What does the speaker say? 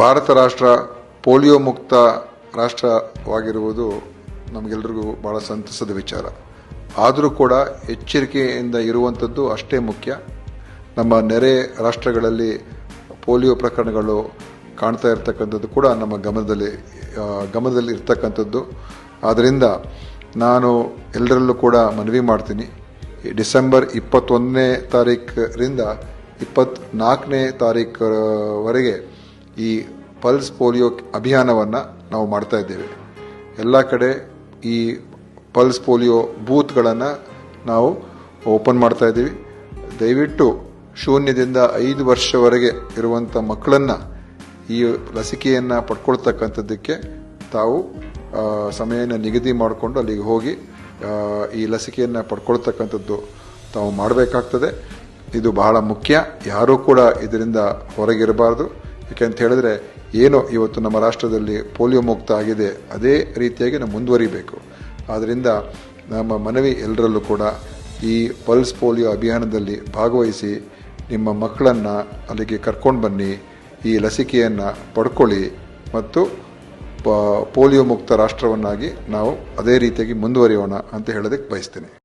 ಭಾರತ ರಾಷ್ಟ್ರ ಪೋಲಿಯೋ ಮುಕ್ತ ರಾಷ್ಟ್ರವಾಗಿರುವುದು ನಮಗೆಲ್ಲರಿಗೂ ಬಹಳ ಸಂತಸದ ವಿಚಾರ. ಆದರೂ ಕೂಡ ಎಚ್ಚರಿಕೆಯಿಂದ ಇರುವಂಥದ್ದು ಅಷ್ಟೇ ಮುಖ್ಯ. ನಮ್ಮ ನೆರೆ ರಾಷ್ಟ್ರಗಳಲ್ಲಿ ಪೋಲಿಯೋ ಪ್ರಕರಣಗಳು ಕಾಣ್ತಾ ಇರ್ತಕ್ಕಂಥದ್ದು ಕೂಡ ನಮ್ಮ ಗಮನದಲ್ಲಿ ಗಮನದಲ್ಲಿ ಇರ್ತಕ್ಕಂಥದ್ದು. ಆದ್ದರಿಂದ ನಾನು ಎಲ್ಲರಲ್ಲೂ ಕೂಡ ಮನವಿ ಮಾಡ್ತೀನಿ. ಡಿಸೆಂಬರ್ ಇಪ್ಪತ್ತೊಂದನೇ ತಾರೀಕರಿಂದ ಇಪ್ಪತ್ನಾಲ್ಕನೇ ತಾರೀಕವರೆಗೆ ಈ ಪಲ್ಸ್ ಪೋಲಿಯೋ ಅಭಿಯಾನವನ್ನು ನಾವು ಮಾಡ್ತಾ ಇದ್ದೇವೆ. ಎಲ್ಲ ಕಡೆ ಈ ಪಲ್ಸ್ ಪೋಲಿಯೋ ಬೂತ್ಗಳನ್ನು ನಾವು ಓಪನ್ ಮಾಡ್ತಾ ಇದ್ದೀವಿ. ದಯವಿಟ್ಟು ಶೂನ್ಯದಿಂದ ಐದು ವರ್ಷವರೆಗೆ ಇರುವಂಥ ಮಕ್ಕಳನ್ನು ಈ ಲಸಿಕೆಯನ್ನು ಪಡ್ಕೊಳ್ತಕ್ಕಂಥದ್ದಕ್ಕೆ ತಾವು ಸಮಯನ ನಿಗದಿ ಮಾಡಿಕೊಂಡು ಅಲ್ಲಿಗೆ ಹೋಗಿ ಈ ಲಸಿಕೆಯನ್ನು ಪಡ್ಕೊಳ್ತಕ್ಕಂಥದ್ದು ತಾವು ಮಾಡಬೇಕಾಗ್ತದೆ. ಇದು ಬಹಳ ಮುಖ್ಯ. ಯಾರೂ ಕೂಡ ಇದರಿಂದ ಹೊರಗಿರಬಾರ್ದು. ಯಾಕೆಂತ ಹೇಳಿದ್ರೆ, ಏನು ಇವತ್ತು ನಮ್ಮ ರಾಷ್ಟ್ರದಲ್ಲಿ ಪೋಲಿಯೋ ಮುಕ್ತ ಆಗಿದೆ, ಅದೇ ರೀತಿಯಾಗಿ ನಾವು ಮುಂದುವರಿಬೇಕು. ಆದ್ದರಿಂದ ನಮ್ಮ ಮನವಿ ಎಲ್ಲರಲ್ಲೂ ಕೂಡ ಈ ಪಲ್ಸ್ ಪೋಲಿಯೋ ಅಭಿಯಾನದಲ್ಲಿ ಭಾಗವಹಿಸಿ, ನಿಮ್ಮ ಮಕ್ಕಳನ್ನು ಅಲ್ಲಿಗೆ ಕರ್ಕೊಂಡು ಬನ್ನಿ, ಈ ಲಸಿಕೆಯನ್ನು ಪಡ್ಕೊಳ್ಳಿ ಮತ್ತು ಪೋಲಿಯೋ ಮುಕ್ತ ರಾಷ್ಟ್ರವನ್ನಾಗಿ ನಾವು ಅದೇ ರೀತಿಯಾಗಿ ಮುಂದುವರಿಯೋಣ ಅಂತ ಹೇಳೋದಕ್ಕೆ ಬಯಸ್ತೇನೆ.